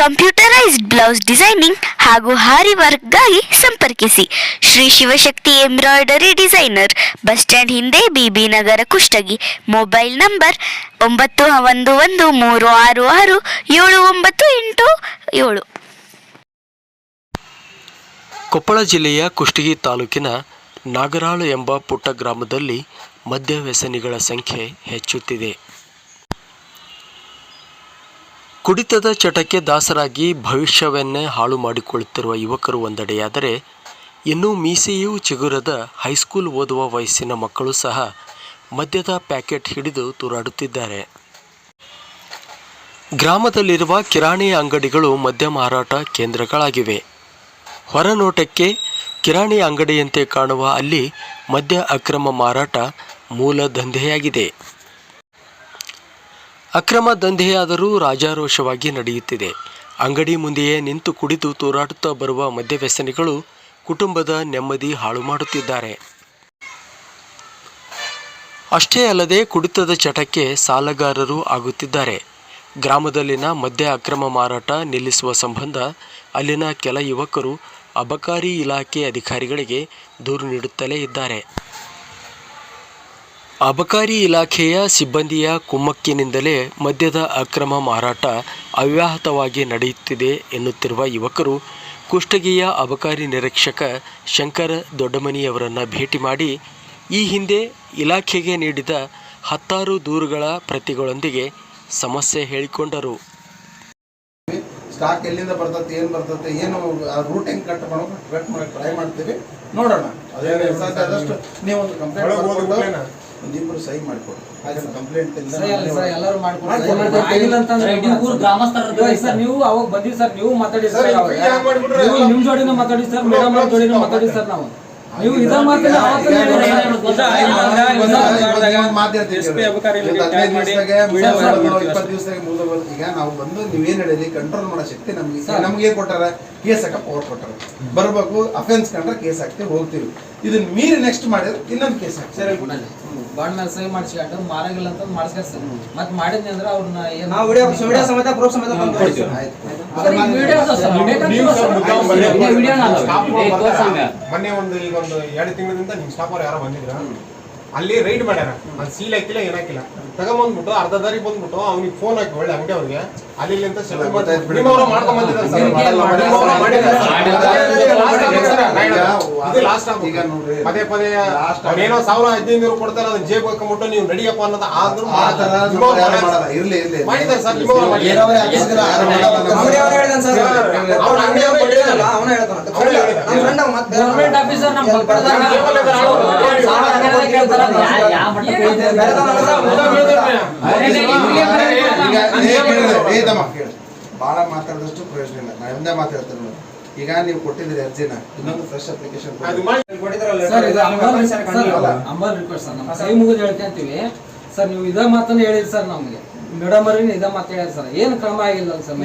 Computerised blouse designing ಹಾಗೂ ಹಾರಿ ವರ್ಕ್ಗಾಗಿ ಸಂಪರ್ಕಿಸಿ. Shri Shivashakti embroidery designer. Bus stand ಹಿಂದೆ B B Nagar Kushtagi. Mobile number ಒಂಬತ್ತು ಒಂದು ಒಂದು ಮೂರು ಆರು ಆರು ಏಳು ಒಂಬತ್ತು ಎಂಟು ಏಳು. ಕೊಪ್ಪಳ ಜಿಲ್ಲೆಯ ಕುಷ್ಟಗಿ ತಾಲೂಕಿನ ನಾಗರಾಳು ಎಂಬ ಪುಟ್ಟ ಗ್ರಾಮದಲ್ಲಿ ಮದ್ಯವ್ಯಸನಿಗಳ ಸಂಖ್ಯೆ ಹೆಚ್ಚುತ್ತಿದೆ. ಕುಡಿತದ ಚಟಕ್ಕೆ ದಾಸರಾಗಿ ಭವಿಷ್ಯವನ್ನೇ ಹಾಳು ಮಾಡಿಕೊಳ್ಳುತ್ತಿರುವ ಯುವಕರು ಒಂದೆಡೆಯಾದರೆ, ಇನ್ನೂ ಮೀಸೆಯೂ ಚಿಗುರದ ಹೈಸ್ಕೂಲ್ ಓದುವ ವಯಸ್ಸಿನ ಮಕ್ಕಳು ಸಹ ಮದ್ಯದ ಪ್ಯಾಕೆಟ್ ಹಿಡಿದು ತೂರಾಡುತ್ತಿದ್ದಾರೆ. ಗ್ರಾಮದಲ್ಲಿರುವ ಕಿರಾಣಿ ಅಂಗಡಿಗಳು ಮದ್ಯ ಮಾರಾಟ ಕೇಂದ್ರಗಳಾಗಿವೆ. ಹೊರನೋಟಕ್ಕೆ ಕಿರಾಣಿ ಅಂಗಡಿಯಂತೆ ಕಾಣುವ ಅಲ್ಲಿ ಮದ್ಯ ಅಕ್ರಮ ಮಾರಾಟ ಮೂಲ ದಂಧೆಯಾಗಿದೆ. ಅಕ್ರಮ ದಂಧೆಯಾದರೂ ರಾಜಾರೋಷವಾಗಿ ನಡೆಯುತ್ತಿದೆ. ಅಂಗಡಿ ಮುಂದೆಯೇ ನಿಂತು ಕುಡಿದು ತೂರಾಡುತ್ತಾ ಬರುವ ಮದ್ಯವ್ಯಸನಿಗಳು ಕುಟುಂಬದ ನೆಮ್ಮದಿ ಹಾಳು ಮಾಡುತ್ತಿದ್ದಾರೆ. ಅಷ್ಟೇ ಅಲ್ಲದೆ ಕುಡಿತದ ಚಟಕ್ಕೆ ಸಾಲಗಾರರು ಆಗುತ್ತಿದ್ದಾರೆ. ಗ್ರಾಮದಲ್ಲಿನ ಮದ್ಯ ಅಕ್ರಮ ಮಾರಾಟ ನಿಲ್ಲಿಸುವ ಸಂಬಂಧ ಅಲ್ಲಿನ ಕೆಲ ಯುವಕರು ಅಬಕಾರಿ ಇಲಾಖೆ ಅಧಿಕಾರಿಗಳಿಗೆ ದೂರು ನೀಡುತ್ತಲೇ ಇದ್ದಾರೆ. ಅಬಕಾರಿ ಇಲಾಖೆಯ ಸಿಬ್ಬಂದಿಯ ಕುಮ್ಮಕ್ಕಿನಿಂದಲೇ ಮದ್ಯದ ಅಕ್ರಮ ಮಾರಾಟ ಅವ್ಯಾಹತವಾಗಿ ನಡೆಯುತ್ತಿದೆ ಎನ್ನುತ್ತಿರುವ ಯುವಕರು ಕುಷ್ಟಗಿಯ ಅಬಕಾರಿ ನಿರೀಕ್ಷಕ ಶಂಕರ ದೊಡ್ಡಮನಿಯವರನ್ನು ಭೇಟಿ ಮಾಡಿ ಈ ಹಿಂದೆ ಇಲಾಖೆಗೆ ನೀಡಿದ ಹತ್ತಾರು ದೂರುಗಳ ಪ್ರತಿಗಳೊಂದಿಗೆ ಸಮಸ್ಯೆ ಹೇಳಿಕೊಂಡರು. ಸ್ಟಾಕ್ ಎಲ್ಲಿಂದ ಬರ್ತದೆ ಏನು ಬರ್ತದೆ ಏನು ರೂಟ್ ಹೆಂಗೆ ಕಟ್ ಮಾಡೋ ಕಟ್ ಮಾಡಕ್ ಟ್ರೈ ಮಾಡ್ತೀವಿ ನೋಡೋಣ. ಅದೇ ಸಾಧ್ಯ ಆದಷ್ಟು ನೀವು ಒಂದು ಕಂಪ್ಲೇಂಟ್ ಸಹಿ ಮಾಡಿಕೊಡಿ. ಕಂಪ್ಲೇಂಟ್ ಎಲ್ಲರೂ ಗ್ರಾಮಸ್ಥರ ಸರ್ ನೀವು ಅವಾಗ ಬಂದಿವಿ ಸರ್ ನೀವು ಮಾತಾಡಿ ಸರ್, ನೀವು ಎಲ್ಲ- ನಿಮ್ ಜೋಡಿನೂ ಮಾತಾಡಿ ಸರ್ ಮೇಡಮ್ ಅವ್ರ ಜೋಡಿನೂ ಮಾತಾಡಿ ಸರ್ ನಾವು. ನೀವು ಇದ ಈಗ. ಇಪ್ಪತ್ತು ದಿವಸದಾಗೆ ನಾವು ಬಂದು ನೀವೇನ್ ಹೇಳಿರಿ ಕಂಟ್ರೋಲ್ ಮಾಡೋ ಶಕ್ತಿ ನಮ್ಗೆ. ನಮ್ಗೆ ಏನ್ ಕೊಟ್ಟಾರ ಕೇಸ್ ಹಾಕ ಪವರ್ ಕೊಟ್ಟಾರ. ಬರ್ಬೇಕು ಅಫೆನ್ಸ್ ಕಂಡ್ರೆ ಕೇಸ್ ಹಾಕ್ತಿವಿ ಹೋಗ್ತೀವಿ. ಇದನ್ನ ಮೀರಿ ನೆಕ್ಸ್ಟ್ ಮಾಡಿದ್ರೆ ಇನ್ನೊಂದು ಕೇಸ್ ಹಾಕ್ತೀವಿ. ಬಾಂಡ್ ಮೇಲೆ ಸಹಿ ಮಾಡಿಸ್ಕೊಂಡು ಮಾರಂಗಿಲ್ಲ ಅಂತ ಮಾಡಿಸ್ಕೊಂಡು ಸರ್ ಮತ್ತೆ ಮಾಡಿದ್ನಿ ಅಂದ್ರೆ ಅವ್ರನ್ನ ಏನ್ ನಾವು ವಿಡಿಯೋ ವಿಡಿಯೋ ಸಮೇತ ಪ್ರೂಫ್ ಸಮೇತ ತಂದು ಕೊಡ್ತೀವಿ. ಸರ್, ವಿಡಿಯೋ ಅದ ಸರ್, ಬೇಕಾಗ್ತದೆ ನೀವು ಸರ್. ಮುದ್ದಾಂ ಬನ್ನಿ. ಒಂದು ಈಗ ಒಂದು ಎರಡು ತಿಂಗಳಿಂದ ನಿಮ್ ಸ್ಟಾಪ್ ಅವ್ರು ಯಾರೋ ಬಂದಿದ್ರ. ಅಲ್ಲಿ ರೈಡ್ ಮಾಡ್ಯಾರ ಅಲ್ಲಿ ಸೀಲ್ ಹಾಕಿಲ್ಲ ಏನಾಕಿಲ್ಲ ತಗೊಂಬಂದ್ಬಿಟ್ಟು ಅರ್ಧ ದಾರಿ ಬಂದ್ಬಿಟ್ಟು ಅವ್ನಿಗೆ ಫೋನ್ ಹಾಕಿ ಒಳ್ಳೆ ಅಂಗಡಿ ಅವ್ರಿಗೆ ಅಲ್ಲಿ ಅಂತ. ಪದೇ ಪದೇ ಅವನೇನೋ ಸಾವಿರ ಹದಿನೈದು ನೂರು ಕೊಡ್ತಾರೆ ಅದನ್ನ ಜೇಬ್ ಹಾಕೊಂಡ್ಬಿಟ್ಟು ನೀವು ನಡಿಯಪ್ಪ ಅನ್ನೋದು ಆದ್ರೂ ಇರ್ಲಿ ಇರ್ಲಿ ಮಾಡಿದ್ದಾರೆ ಸರ್, ಗೌರ್ಮೆಂಟ್ ಆಫೀಸರ್ ನಮ್ಮ ಬಹಳ ಮಾತಾಡಿದಷ್ಟು ಪ್ರಯೋಜನ ಇಲ್ಲ ನಾ ಹಿಂದೆ ಮಾತಾಡ್ತೇನೆ ನೋಡಿ. ಈಗ ನೀವು ಕೊಟ್ಟಿದ್ದೀರಿ ಅರ್ಜಿನ ಇನ್ನೊಂದು fresh application humble sir humble request sir ನಮ್ಮ ಸೈ ಮುಗಿದು ಹೇಳ್ಕೊಂತೀವಿ ಸರ್ ನೀವು ಇದ ಮಾತನ್ನ ಹೇಳಿರಿ ಸರ್ ನಮ್ಗೆ. ಮೇಡಮ್ ಅವ್ರಿಗೆ ಇದ ಮಾತು ಹೇಳಿರಿ ಸರ್. ಏನು ಕ್ರಮ ಆಗಿಲ್ಲ ಸರ್